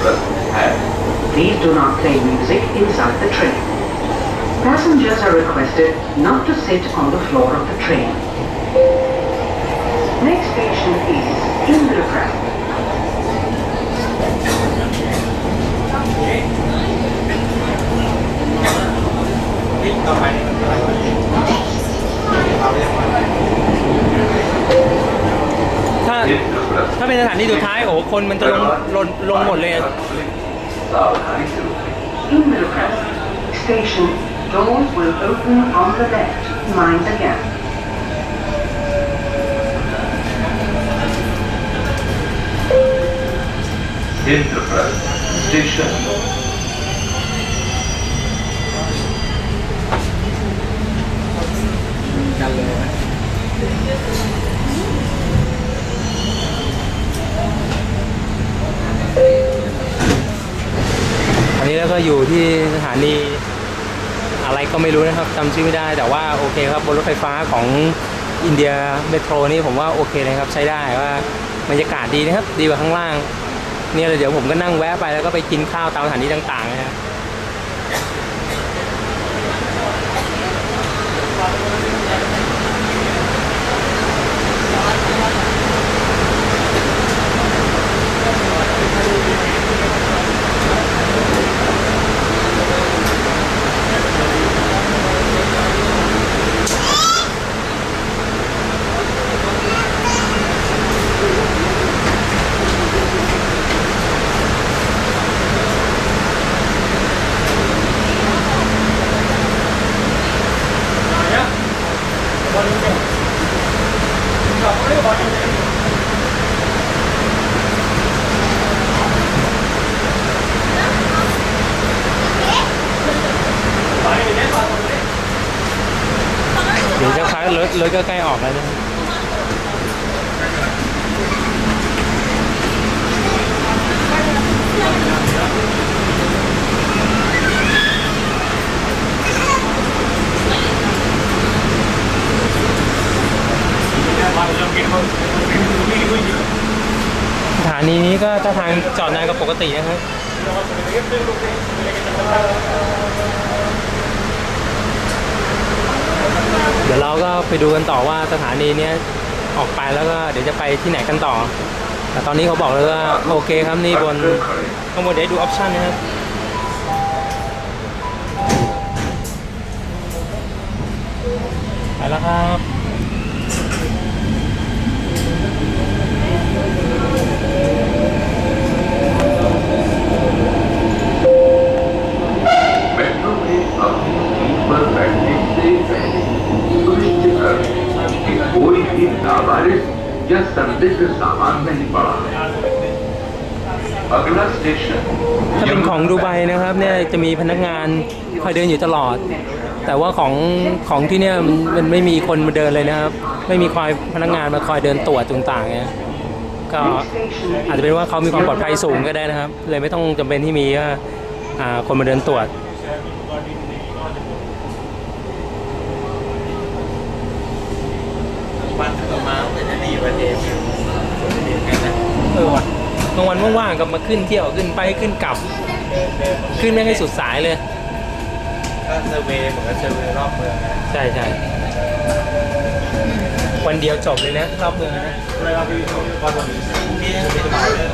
Please do not play music inside the train. Passengers are requested not to sit on the floor of the train. Next station is Indra ถ้าเป็นสถานที่สุดท้ายโอ้คนมันจะลงลงลงหมดเลยกันเลยนะ นี้แล้วก็อยู่ที่สถานีอะไรก็ไม่รู้นะครับจำชื่อไม่ได้แต่ว่าโอเคครับบนรถไฟฟ้าของอินเดียเมโทรนี่ผมว่าโอเคเลยครับใช้ได้ว่าบรรยากาศดีนะครับ ดีกว่าข้างล่างเนี่ยเดี๋ยวผมก็นั่งแวะไปแล้วก็ไปกินข้าวตามสถานีต่างๆนะครับ เดี๋ยวจะพักรถรถก็ใกล้ออกแล้วนะ สถานีนี้ก็ถ้าทางจอดนานกว่าปกตินะครับเดี๋ยวเราก็ไปดูกันต่อว่าสถานีเนี้ยออกไปแล้วก็เดี๋ยวจะไปที่ไหนกันต่อ แต่ตอนนี้เขาบอกเลยว่าโอเคครับนี่บนข้างบนเดี๋ยวดูออปชันนะครับ लावारिस या संदिग्ध सामान नहीं पड़ा अगला स्टेशन ถ้าเป็นของดูไบนะครับเนี่ยจะมีพนักงานคอยเดินอยู่ตลอด แต่ว่าของของที่เนี่ยมันมันไม่มีคนมาเดินเลยนะครับ ไม่มีคอยพนักงานมาคอยเดินตรวจต่างๆเนี่ยก็อาจจะเป็นว่าเขามีความปลอดภัยสูงก็ได้นะครับ เลยไม่ต้องจำเป็นที่มีว่าอ่าคนมาเดินตรวจ วันต่อมา เป็นจะดีประเทศกันนะเออว่ะบางวันว่างๆก็มาขึ้นเที่ยวขึ้นไปขึ้นกลับขึ้นไม่ให้สุดสายเลย ก็เซอร์เวย์เหมือนกับเซอร์เวย์รอบเมืองนะใช่ใช่วันเดียวจบเลยนะรอบเมืองนะอะไรครับพี่วันนี้พี่จะไปต่อเลย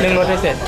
เรื่องรถให้เสร็จเ